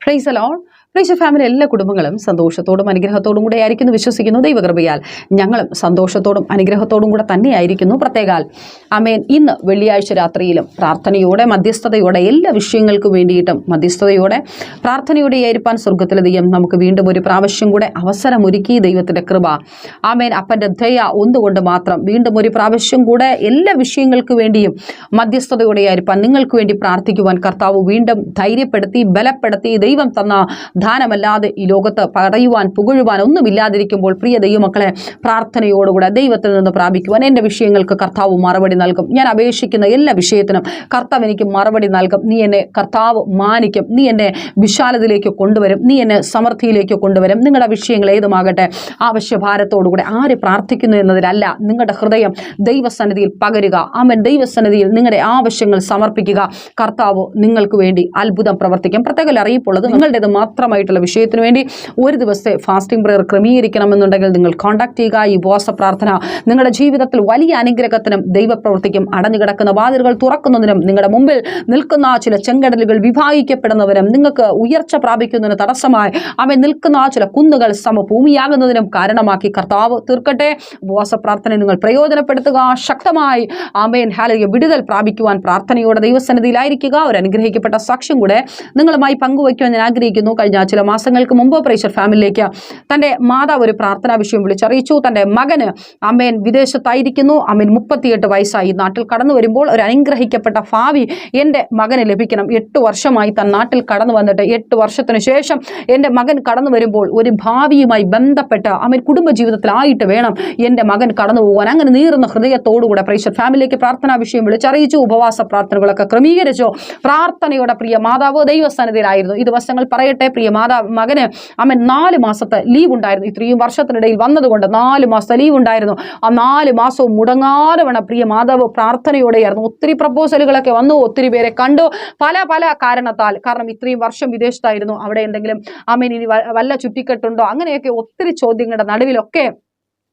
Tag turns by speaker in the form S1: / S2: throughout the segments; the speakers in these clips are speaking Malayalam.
S1: പ്രൈസ് അലോൺ പ്രൈസ് ഫാമിലി എല്ലാ കുടുംബങ്ങളും സന്തോഷത്തോടും അനുഗ്രഹത്തോടും കൂടെ ആയിരിക്കുന്നു വിശ്വസിക്കുന്നു. ദൈവകൃപയാൽ ഞങ്ങളും സന്തോഷത്തോടും അനുഗ്രഹത്തോടും കൂടെ തന്നെയായിരിക്കുന്നു. പ്രത്യേകാൽ അമേൻ ഇന്ന് വെള്ളിയാഴ്ച രാത്രിയിലും പ്രാർത്ഥനയോടെ മധ്യസ്ഥതയോടെ എല്ലാ വിഷയങ്ങൾക്കും വേണ്ടിയിട്ടും മധ്യസ്ഥതയോടെ പ്രാർത്ഥനയോടെ ആയിരിക്കാൻ സ്വർഗത്തിലെ ദൈവം നമുക്ക് വീണ്ടും ഒരു പ്രാവശ്യം കൂടെ അവസരമൊരുക്കി ദൈവത്തിന്റെ കൃപ. ആമേൻ. അപ്പന്റെ ദയ ഒന്നുകൊണ്ട് മാത്രം വീണ്ടും ഒരു പ്രാവശ്യം കൂടെ എല്ലാ വിഷയങ്ങൾക്ക് വേണ്ടിയും മധ്യസ്ഥതയോടെ ആയിരിക്കാൻ നിങ്ങൾക്ക് വേണ്ടി പ്രാർത്ഥിക്കുവാൻ കർത്താവ് വീണ്ടും ധൈര്യപ്പെടുത്തി ബലപ്പെടുത്തി ദൈവം തന്ന ദാനമല്ലാതെ ഈ ലോകത്ത് പറയുവാൻ പുകഴുവാൻ ഒന്നുമില്ലാതിരിക്കുമ്പോൾ പ്രിയ ദൈവമക്കളെ പ്രാർത്ഥനയോടുകൂടെ ദൈവത്തിൽ നിന്ന് പ്രാപിക്കുവാൻ എന്റെ വിഷയങ്ങൾക്ക് കർത്താവ് മറുപടി നൽകും. ഞാൻ അപേക്ഷിക്കുന്ന എല്ലാ വിഷയത്തിനും കർത്താവ് എനിക്ക് മറുപടി നൽകും. നീ എന്നെ കർത്താവ് മാനിക്കും. നീ എന്നെ വിശാലതയിലേക്ക് കൊണ്ടുവരും. നീ എന്നെ സമൃദ്ധിയിലേക്ക് കൊണ്ടുവരും. നിങ്ങളുടെ വിഷയങ്ങൾ ഏതുമാകട്ടെ ആവശ്യഭാരത്തോടുകൂടെ ആര് പ്രാർത്ഥിക്കുന്നു എന്നതിലല്ല നിങ്ങളുടെ ഹൃദയം ദൈവസന്നിധിയിൽ പകരുക. ആമൻ. ദൈവസന്നിധിയിൽ നിങ്ങളുടെ ആവശ്യങ്ങൾ സമർപ്പിക്കുക. കർത്താവ് നിങ്ങൾക്ക് വേണ്ടി അത്ഭുതം പ്രവർത്തിക്കും. പ്രത്യേക അറിയിപ്പുള്ളത് നിങ്ങളുടേത് മാത്രമായിട്ടുള്ള വിഷയത്തിന് വേണ്ടി ഒരു ദിവസത്തെ ഫാസ്റ്റിംഗ് പ്രയർ ക്രമീകരിക്കണമെന്നുണ്ടെങ്കിൽ നിങ്ങൾ കോൺടാക്ട് ചെയ്യുക. ഈ ഉപവാസ പ്രാർത്ഥന നിങ്ങളുടെ ജീവിതത്തിൽ വലിയ അനുഗ്രഹത്തിനും ദൈവപ്രവൃത്തിക്കും അടഞ്ഞുകിടക്കുന്ന വാതിലുകൾ തുറക്കുന്നതിനും നിങ്ങളുടെ മുമ്പിൽ നിൽക്കുന്ന ചില ചെങ്കടലുകൾ വിഭാഗിക്കപ്പെടുന്നവരും നിങ്ങൾക്ക് ഉയർച്ച പ്രാപിക്കുന്നതിന് തടസ്സമായി അവൻ നിൽക്കുന്ന ചില കുന്നുകൾ സമഭൂമിയാകുന്നതിനും കാരണമാക്കി കർത്താവ് തീർക്കട്ടെ. ഉപവാസ പ്രാർത്ഥന നിങ്ങൾ പ്രയോജനപ്പെടുത്തുക. ശക്തമായി ആമേൻ. ഹാലയ വിടുതൽ പ്രാപിക്കുവാൻ പ്രാർത്ഥനയോടെ ദൈവസന്നിധിയിലായിരിക്കുക. ഒരു അനുഗ്രഹിക്കപ്പെട്ട സാക്ഷ്യം കൂടെ നിങ്ങളുമായി പങ്കുവയ്ക്കുവാൻ ഞാൻ ആഗ്രഹിക്കുന്നു. കഴിഞ്ഞ ചില മാസങ്ങൾക്ക് മുമ്പ് പ്രേഷർ ഫാമിലിയിലേക്ക് തന്റെ മാതാവ് ഒരു പ്രാർത്ഥനാ വിഷയം വിളിച്ചറിയിച്ചു. തന്റെ മകന് അമ്മേൻ വിദേശത്തായിരിക്കുന്നു. അമ്മൻ മുപ്പത്തിയെട്ട് വയസ്സായി. നാട്ടിൽ കടന്നു വരുമ്പോൾ ഒരു അനുഗ്രഹിക്കപ്പെട്ട ഭാവി എന്റെ മകന് ലഭിക്കണം. എട്ട് വർഷമായി തൻ നാട്ടിൽ കടന്നു വന്നിട്ട് എട്ട് വർഷത്തിന് ശേഷം എന്റെ മകൻ കടന്നു വരുമ്പോൾ ഒരു ഭാവിയുമായി ബന്ധപ്പെട്ട് അമ്മൻ കുടുംബജീവിതത്തിലായിട്ട് വേണം എന്റെ മകൻ കടന്നു പോകാൻ. അങ്ങനെ നീറുന്ന ഹൃദയത്തോടുകൂടെ പ്രേഷർ ഫാമിലിയിലേക്ക് പ്രാർത്ഥനാ വിഷയം വിളിച്ചറിയിച്ചു. ഉപവാസ പ്രാർത്ഥനകളൊക്കെ ക്രമീകരിച്ചു. പ്രാർത്ഥനയുടെ പ്രിയ മാതാവ് ദൈവസ്ഥാനത്തിലായിരുന്നു ഈ ദിവസങ്ങൾ പറയട്ടെ. പ്രിയ മാതാ മകന് അമ്മ നാല് മാസത്തെ ലീവ് ഉണ്ടായിരുന്നു. ഇത്രയും വർഷത്തിനിടയിൽ വന്നതുകൊണ്ട് നാല് മാസത്തെ ലീവ് ഉണ്ടായിരുന്നു. ആ നാല് മാസവും മുടങ്ങാതെ വേണം പ്രിയ മാതാവ് പ്രാർത്ഥനയോടെയായിരുന്നു. ഒത്തിരി പ്രപ്പോസലുകളൊക്കെ വന്നു ഒത്തിരി പേരെ കണ്ടു. പല പല കാരണത്താൽ. കാരണം ഇത്രയും വർഷം വിദേശത്തായിരുന്നു. അവിടെ എന്തെങ്കിലും അമ്മ ഇനി വ- വല്ല ചുറ്റിക്കെട്ടുണ്ടോ? അങ്ങനെയൊക്കെ ഒത്തിരി ചോദ്യങ്ങളുടെ നടുവിലൊക്കെ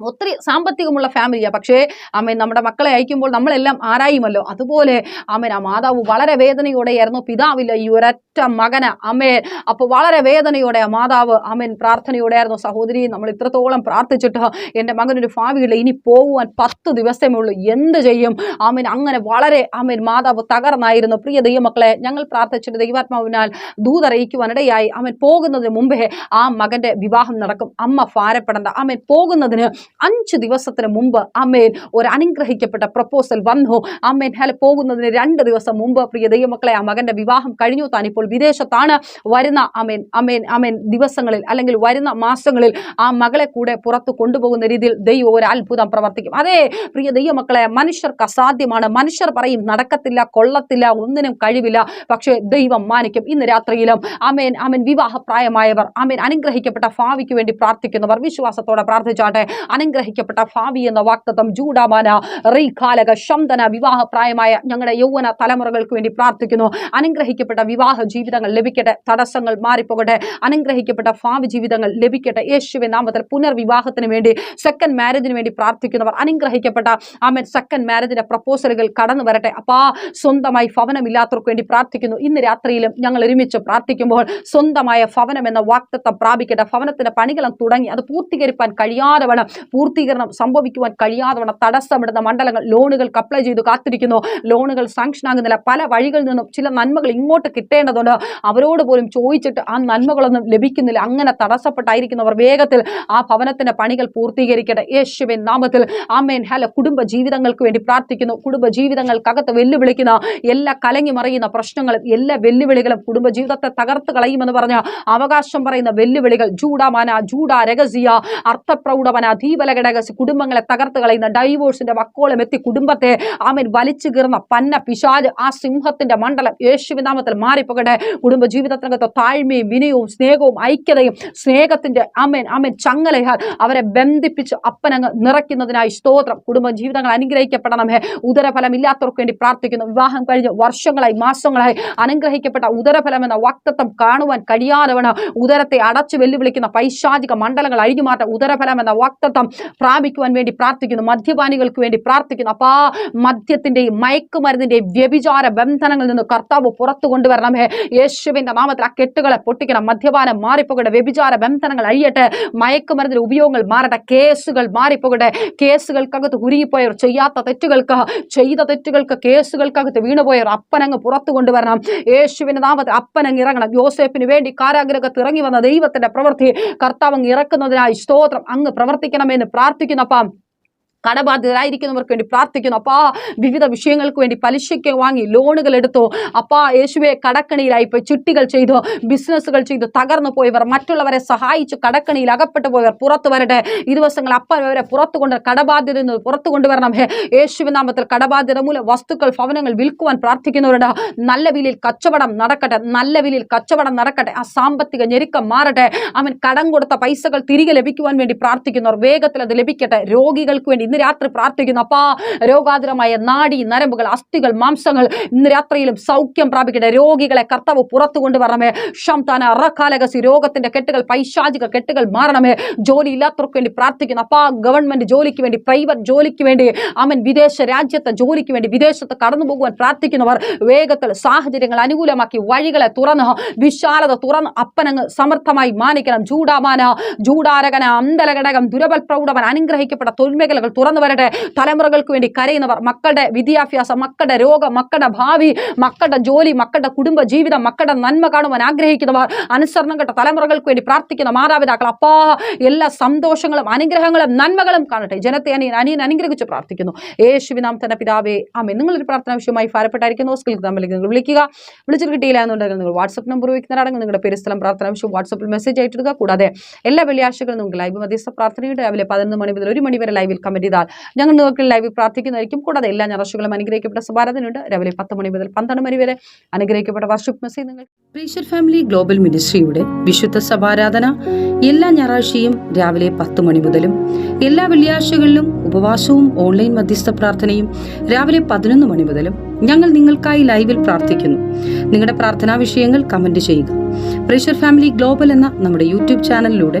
S1: ഒത്തിരി സാമ്പത്തികമുള്ള ഫാമിലിയാണ് പക്ഷേ അമ്മ നമ്മുടെ മക്കളെ അയക്കുമ്പോൾ നമ്മളെല്ലാം ആരായുമല്ലോ? അതുപോലെ അമ്മൻ ആ മാതാവ് വളരെ വേദനയോടെയായിരുന്നു. പിതാവില്ല ഈ ഒരൊറ്റ മകന്. അമ്മേ അപ്പോൾ വളരെ വേദനയോടെ ആ മാതാവ് അമ്മൻ പ്രാർത്ഥനയോടെയായിരുന്നു. സഹോദരി നമ്മൾ ഇത്രത്തോളം പ്രാർത്ഥിച്ചിട്ട് എന്റെ മകനൊരു ഭാവിയില്ല. ഇനി പോകുവാൻ പത്ത് ദിവസമേ ഉള്ളൂ. എന്ത് ചെയ്യും? അമ്മൻ അങ്ങനെ വളരെ അമ്മൻ മാതാവ് തകർന്നായിരുന്നു. പ്രിയ ദൈവമക്കളെ ഞങ്ങൾ പ്രാർത്ഥിച്ചിട്ട് ദൈവാത്മാവിനാൽ ദൂതറിയിക്കുവാനിടയായി. അമ്മൻ പോകുന്നതിന് മുമ്പേ ആ മകന്റെ വിവാഹം നടക്കും. അമ്മ ഭാരപ്പെടേണ്ട. അമ്മൻ പോകുന്നതിന് അഞ്ച് ദിവസത്തിന് മുമ്പ് അമ്മേൻ ഒരു അനുഗ്രഹിക്കപ്പെട്ട പ്രപ്പോസൽ വന്നു. അമ്മേൻ ഹല പോകുന്നതിന് രണ്ട് ദിവസം മുമ്പ് പ്രിയ ദൈവമക്കളെ ആ മകന്റെ വിവാഹം കഴിഞ്ഞു. താൻ ഇപ്പോൾ വിദേശത്താണ് വരുന്ന അമേൻ അമേൻ അമേൻ ദിവസങ്ങളിൽ അല്ലെങ്കിൽ വരുന്ന മാസങ്ങളിൽ ആ മകളെ കൂടെ പുറത്തു കൊണ്ടുപോകുന്ന രീതിയിൽ ദൈവം ഒരു അത്ഭുതം പ്രവർത്തിക്കും. അതേ പ്രിയ ദൈവമക്കളെ മനുഷ്യർക്ക് അസാധ്യമാണ്. മനുഷ്യർ പറയും നടക്കത്തില്ല കൊള്ളത്തില്ല ഒന്നിനും കഴിവില്ല പക്ഷേ ദൈവം മാനിക്കും. ഇന്ന് രാത്രിയിലും അമേൻ അമേൻ വിവാഹപ്രായമായവർ അമേൻ അനുഗ്രഹിക്കപ്പെട്ട ഭാവിക്ക് വേണ്ടി പ്രാർത്ഥിക്കുന്നവർ വിശ്വാസത്തോടെ പ്രാർത്ഥിച്ചാട്ടെ അനുഗ്രഹിക്കപ്പെട്ട ഭാവി എന്ന വാക്തത്വം ജൂഡാമാന റീകാലക ശന്തന വിവാഹപ്രായമായ ഞങ്ങളുടെ യൗവന തലമുറകൾക്ക് വേണ്ടി പ്രാർത്ഥിക്കുന്നു. അനുഗ്രഹിക്കപ്പെട്ട വിവാഹ ജീവിതങ്ങൾ ലഭിക്കട്ടെ. തടസ്സങ്ങൾ മാറിപ്പോകട്ടെ. അനുഗ്രഹിക്കപ്പെട്ട ഭാവി ജീവിതങ്ങൾ ലഭിക്കട്ടെ. യേശുവിൻ നാമത്തിൽ പുനർവിവാഹത്തിന് വേണ്ടി സെക്കൻഡ് മാരേജിന് വേണ്ടി പ്രാർത്ഥിക്കുന്നവർ അനുഗ്രഹിക്കപ്പെട്ട ആമൻ സെക്കൻഡ് മാരേജിന്റെ പ്രപ്പോസലുകൾ കടന്നു വരട്ടെ. അപ്പാ സ്വന്തമായി ഭവനമില്ലാത്തവർക്ക് വേണ്ടി പ്രാർത്ഥിക്കുന്നു. ഇന്ന് രാത്രിയിലും ഞങ്ങൾ ഒരുമിച്ച് പ്രാർത്ഥിക്കുമ്പോൾ സ്വന്തമായ ഭവനം എന്ന വാക്തത്വം പ്രാപിക്കട്ടെ. ഭവനത്തിന്റെ പണികളും തുടങ്ങി. അത് പൂർത്തീകരിക്കാൻ കഴിയാതെ വേണം. പൂർത്തീകരണം സംഭവിക്കുവാൻ കഴിയാതെ തടസ്സമിടുന്ന മണ്ഡലങ്ങൾ ലോണുകൾ അപ്ലൈ ചെയ്തു കാത്തിരിക്കുന്നു. ലോണുകൾ സാങ്ഷൻ ആകുന്നില്ല. പല വഴികളിൽ നിന്നും ചില നന്മകൾ ഇങ്ങോട്ട് കിട്ടേണ്ടതുണ്ട്. അവരോട് പോലും ചോദിച്ചിട്ട് ആ നന്മകളൊന്നും ലഭിക്കുന്നില്ല. അങ്ങനെ തടസ്സപ്പെട്ടായിരിക്കുന്നവർ വേഗത്തിൽ ആ ഭവനത്തിന്റെ പണികൾ പൂർത്തീകരിക്കട്ടെ. യേശുവിൻ നാമത്തിൽ. ആമേൻ. ഹല. കുടുംബ ജീവിതങ്ങൾക്ക് വേണ്ടി പ്രാർത്ഥിക്കുന്നു. കുടുംബ ജീവിതങ്ങൾക്കകത്ത് വെല്ലുവിളിക്കുന്ന എല്ലാ കലങ്ങി മറിയുന്ന പ്രശ്നങ്ങളും എല്ലാ വെല്ലുവിളികളും കുടുംബ ജീവിതത്തെ തകർത്ത് കളയുമെന്ന് പറഞ്ഞ അവകാശം പറയുന്ന വെല്ലുവിളികൾ. ജൂഡാമാന ജൂഡ രഹസ്യ അർത്ഥപ്രൗഢവന ഘടകശ കുടുംബങ്ങളെ തകർത്ത് കളയുന്ന ഡൈവോഴ്സിന്റെ വക്കോളം എത്തി കുടുംബത്തെ ആമൻ വലിച്ചു കീറുന്ന പന്ന പിശാജ് ആ സിംഹത്തിന്റെ മണ്ഡലം യേശുവിനാമത്തിൽ മാറിപ്പോകട്ടെ കുടുംബ ജീവിതത്തിനകത്ത് താഴ്മയും വിനയവും സ്നേഹവും ഐക്യതയും സ്നേഹത്തിന്റെ അമേൻ അമേൻ ചങ്ങലയാൽ അവരെ ബന്ധിപ്പിച്ച് അപ്പനങ്ങ് നിറയ്ക്കുന്നതിനായി സ്തോത്രം കുടുംബ ജീവിതങ്ങൾ അനുഗ്രഹിക്കപ്പെടണമേ ഉദരഫലം ഇല്ലാത്തവർക്ക് വേണ്ടി പ്രാർത്ഥിക്കുന്നു വിവാഹം കഴിഞ്ഞ് വർഷങ്ങളായി മാസങ്ങളായി അനുഗ്രഹിക്കപ്പെട്ട ഉദരഫലം എന്ന വക്തത്വം കാണുവാൻ കഴിയാതെ ഉദരത്തെ അടച്ചു വെല്ലുവിളിക്കുന്ന പൈശാചിക മണ്ഡലങ്ങൾ അഴിഞ്ഞുമാറ്റ ഉദരഫലം എന്ന വാക്തത്വം വിടുതൽ പ്രാപിക്കുവാൻ വേണ്ടി പ്രാർത്ഥിക്കുന്നു മദ്യപാനികൾക്ക് വേണ്ടി പ്രാർത്ഥിക്കുന്നു. അപ്പാ മദ്യത്തിന്റെയും മയക്കുമരുന്നിന്റെയും വ്യഭിചാര ബന്ധനങ്ങളിൽ നിന്ന് കർത്താവ് പുറത്തു കൊണ്ടുവരണമേ. യേശുവിന്റെ നാമത്തിൽ ആ കെട്ടുകളെ പൊട്ടിക്കണം മദ്യപാനം മാറിപ്പോകട്ടെ വ്യഭിചാര ബന്ധനങ്ങൾ അഴിയട്ടെ മയക്കുമരുന്നിന്റെ ഉപയോഗങ്ങൾ മാറട്ടെ കേസുകൾ മാറിപ്പോകട്ടെ. കേസുകൾക്കകത്ത് കുരുങ്ങിപ്പോയവർ ചെയ്യാത്ത തെറ്റുകൾക്ക് ചെയ്ത തെറ്റുകൾക്ക് കേസുകൾക്കകത്ത് വീണുപോയവർ അപ്പനങ്ങ് പുറത്തു കൊണ്ടുവരണം. യേശുവിന്റെ നാമത്തിൽ അപ്പനങ്ങ് ഇറങ്ങണം. യോസേഫിന് വേണ്ടി കാരാഗ്രഹത്ത് ഇറങ്ങി വന്ന ദൈവത്തിന്റെ പ്രവൃത്തി കർത്താവ് ഇറക്കുന്നതിനായി സ്തോത്രം അങ്ങ് പ്രവർത്തിക്കണമെന്ന് പ്രാർത്ഥിക്കുന്നപ്പം കടബാധിതരായിരിക്കുന്നവർക്ക് വേണ്ടി പ്രാർത്ഥിക്കുന്നു. അപ്പാ വിവിധ വിഷയങ്ങൾക്ക് വേണ്ടി പലിശയ്ക്ക് വാങ്ങി ലോണുകൾ എടുത്തു. അപ്പാ യേശുവെ കടക്കണിയിലായി പോയി ചിട്ടികൾ ചെയ്തു ബിസിനസ്സുകൾ ചെയ്തു തകർന്നു പോയവർ മറ്റുള്ളവരെ സഹായിച്ചു കടക്കണിയിൽ അകപ്പെട്ടു പോയവർ പുറത്തു വരട്ടെ. ഈ ദിവസങ്ങൾ അപ്പവരെ പുറത്തു കൊണ്ട് കടബാധ്യത പുറത്തു കൊണ്ടുവരണം. ഹേ യേശുവിനാമത്തിൽ കടബാധ്യത മൂലം വസ്തുക്കൾ ഭവനങ്ങൾ വിൽക്കുവാൻ പ്രാർത്ഥിക്കുന്നവരുണ്ട് നല്ല വിലയിൽ കച്ചവടം നടക്കട്ടെ. നല്ല വിലയിൽ കച്ചവടം നടക്കട്ടെ. ആ സാമ്പത്തിക ഞെരുക്കം മാറട്ടെ. അവൻ കടം കൊടുത്ത പൈസകൾ തിരികെ ലഭിക്കുവാൻ വേണ്ടി പ്രാർത്ഥിക്കുന്നവർ വേഗത്തിൽ അത് ലഭിക്കട്ടെ. രോഗികൾക്ക് ഇന്ന് രാത്രി പ്രാർത്ഥിക്കുന്നു. അപ്പാ രോഗാതുരമായ നാടി നരമ്പുകൾ അസ്ഥികൾ മാംസങ്ങൾ ഇന്ന് രാത്രിയിലും സൗഖ്യം പ്രാപിക്കട്ടെ. രോഗികളെ കർത്താവ് പുറത്തു കൊണ്ടുവരണമേ ഷംതാന അറക്കാലകസി രോഗത്തിന്റെ കെട്ടുകൾ പൈശാചിക കെട്ടുകൾ മാറണമേ. ജോലി ഇല്ലാത്തവർക്ക് വേണ്ടി പ്രാർത്ഥിക്കുന്നു. അപ്പാ ഗവൺമെന്റ് ജോലിക്ക് വേണ്ടി പ്രൈവറ്റ് ജോലിക്ക് വേണ്ടി അവൻ വിദേശ രാജ്യത്തെ ജോലിക്ക് വേണ്ടി വിദേശത്ത് കടന്നു പോകുവാൻ പ്രാർത്ഥിക്കുന്നവർ വേഗത്തിൽ സാഹചര്യങ്ങൾ അനുകൂലമാക്കി വഴികളെ തുറന്ന് വിശാലത തുറന്ന് അപ്പനങ്ങ് സമർത്ഥമായി മാനിക്കണം. ചൂടാമാന ചൂടാരകന അന്തലഘടകം ദുരബൽ പ്രൗഢവൻ അനുഗ്രഹിക്കപ്പെട്ട തൊഴിൽമേഖലകൾ തുറന്നു വരട്ടെ. തലമുറകൾക്ക് വേണ്ടി കരയുന്നവർ മക്കളുടെ വിദ്യാഭ്യാസം മക്കളുടെ രോഗം മക്കളുടെ ഭാവി മക്കളുടെ ജോലി മക്കളുടെ കുടുംബ ജീവിതം മക്കളുടെ നന്മ കാണുവാൻ ആഗ്രഹിക്കുന്നവർ അനുസരണം കെട്ട തലമുറകൾക്ക് വേണ്ടി പ്രാർത്ഥിക്കുന്ന മാതാപിതാക്കൾ അപ്പാ എല്ലാ സന്തോഷങ്ങളും അനുഗ്രഹങ്ങളും നന്മകളും കാണട്ടെ. ജനത്തെ അനിയൻ അനിയൻ അനുഗ്രഹിച്ച് പ്രാർത്ഥിക്കുന്നു. യേശുവിനാം തന്നെ പിതാവേ ആമേ നിങ്ങളൊരു പ്രാർത്ഥന വിഷയമായി ഭാരപ്പെട്ടായിരിക്കുന്നു. സ്കിൽ തമ്മിലേക്ക് നിങ്ങൾ വിളിക്കുക. വിളിച്ചിട്ട് കിട്ടിയില്ല എന്നുണ്ടെങ്കിൽ നിങ്ങൾ വാട്സപ്പ് നമ്പർ ഉപയോഗിക്കുന്നതാണെങ്കിൽ നിങ്ങളുടെ പേര് സ്ഥലം പ്രാർത്ഥന വിഷയം വാട്സപ്പിൽ മെസ്സേജ് ആയിട്ടിടുക കൂടാതെ എല്ലാ വെള്ളിയാഴ്ചകളും നിങ്ങൾക്ക് ലൈവ് മധ്യസ്ഥ പ്രാർത്ഥനയുടെ രാവിലെ പതിനൊന്ന് മണി മുതൽ ഒരു മണി വരെ ലൈവിൽ കമന്റ് ചെയ്താൽ ഞങ്ങൾ നിങ്ങൾക്ക് ലൈവിൽ പ്രാർത്ഥിക്കുന്നതായിരിക്കും. കൂടാതെ എല്ലാ ഞായറാഴ്ചകളും അനുഗ്രഹിക്കപ്പെട്ട സഭാരതനുണ്ട്. രാവിലെ പത്ത് മണി മുതൽ പന്ത്രണ്ട് മണി വരെ അനുഗ്രഹിക്കപ്പെട്ട വർഷിപ്പ് മെസ്സേജ് നിങ്ങൾ പ്രീഷർ ഫാമിലി ഗ്ലോബൽ മിനിസ്ട്രിയുടെ വിശുദ്ധ സഭാരാധന എല്ലാ ഞായറാഴ്ചയും രാവിലെ പത്ത് മണി മുതലും എല്ലാ വെള്ളിയാഴ്ചകളിലും ഉപവാസവും ഓൺലൈൻ മധ്യസ്ഥ പ്രാർത്ഥനയും രാവിലെ പതിനൊന്ന് മണി മുതലും ഞങ്ങൾ നിങ്ങൾക്കായി ലൈവിൽ പ്രാർത്ഥിക്കുന്നു. നിങ്ങളുടെ പ്രാർത്ഥനാ വിഷയങ്ങൾ കമന്റ് ചെയ്യുക. പ്രഷർ ഫാമിലി ഗ്ലോബൽ എന്ന നമ്മുടെ യൂട്യൂബ് ചാനലിലൂടെ